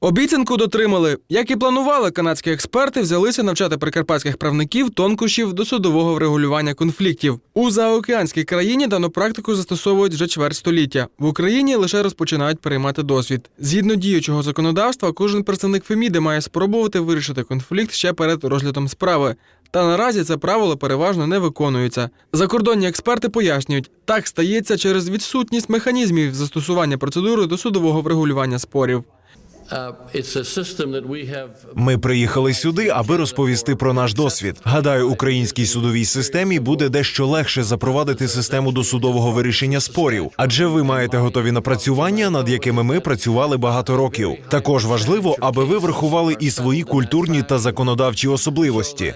Обіцянку дотримали. Як і планували, канадські експерти взялися навчати прикарпатських правників тонкощів до судового врегулювання конфліктів. У заокеанській країні дану практику застосовують вже чверть століття. В Україні лише розпочинають переймати досвід. Згідно діючого законодавства, кожен представник Феміди має спробувати вирішити конфлікт ще перед розглядом справи. Та наразі це правило переважно не виконується. Закордонні експерти пояснюють, так стається через відсутність механізмів застосування процедури до судового врегулювання спорів. Ми приїхали сюди, аби розповісти про наш досвід. Гадаю, українській судовій системі буде дещо легше запровадити систему досудового вирішення спорів, адже ви маєте готові напрацювання, над якими ми працювали багато років. Також важливо, аби ви врахували і свої культурні та законодавчі особливості.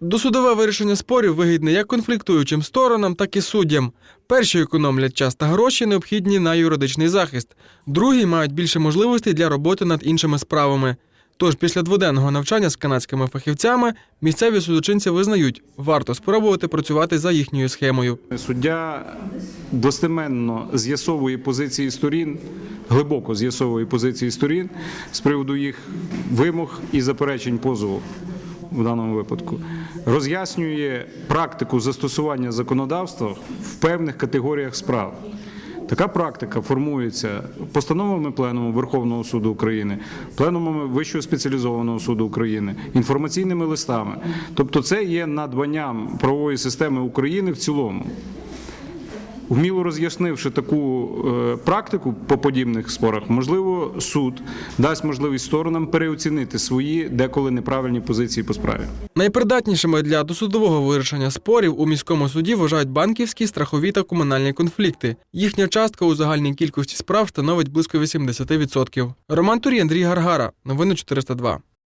Досудове вирішення спорів вигідне як конфліктуючим сторонам, так і суддям. Перші економлять час та гроші, необхідні на юридичний захист. Другі мають більше можливостей для роботи над іншими справами. Тож після дводенного навчання з канадськими фахівцями місцеві судочинці визнають, варто спробувати працювати за їхньою схемою. Суддя достеменно з'ясовує позиції сторін, глибоко з'ясовує позиції сторін з приводу їх вимог і заперечень позову в даному випадку, роз'яснює практику застосування законодавства в певних категоріях справ. Така практика формується постановами Пленуму Верховного суду України, пленумами Вищого спеціалізованого суду України, інформаційними листами. Тобто, це є надбанням правової системи України в цілому. Вміло роз'яснивши таку е, практику по подібних спорах, можливо, суд дасть можливість сторонам переоцінити свої деколи неправильні позиції по справі. Найпридатнішими для досудового вирішення спорів у міському суді вважають банківські, страхові та комунальні конфлікти. Їхня частка у загальній кількості справ становить близько 80%. Роман Турій, Андрій Гаргара. Новини 402.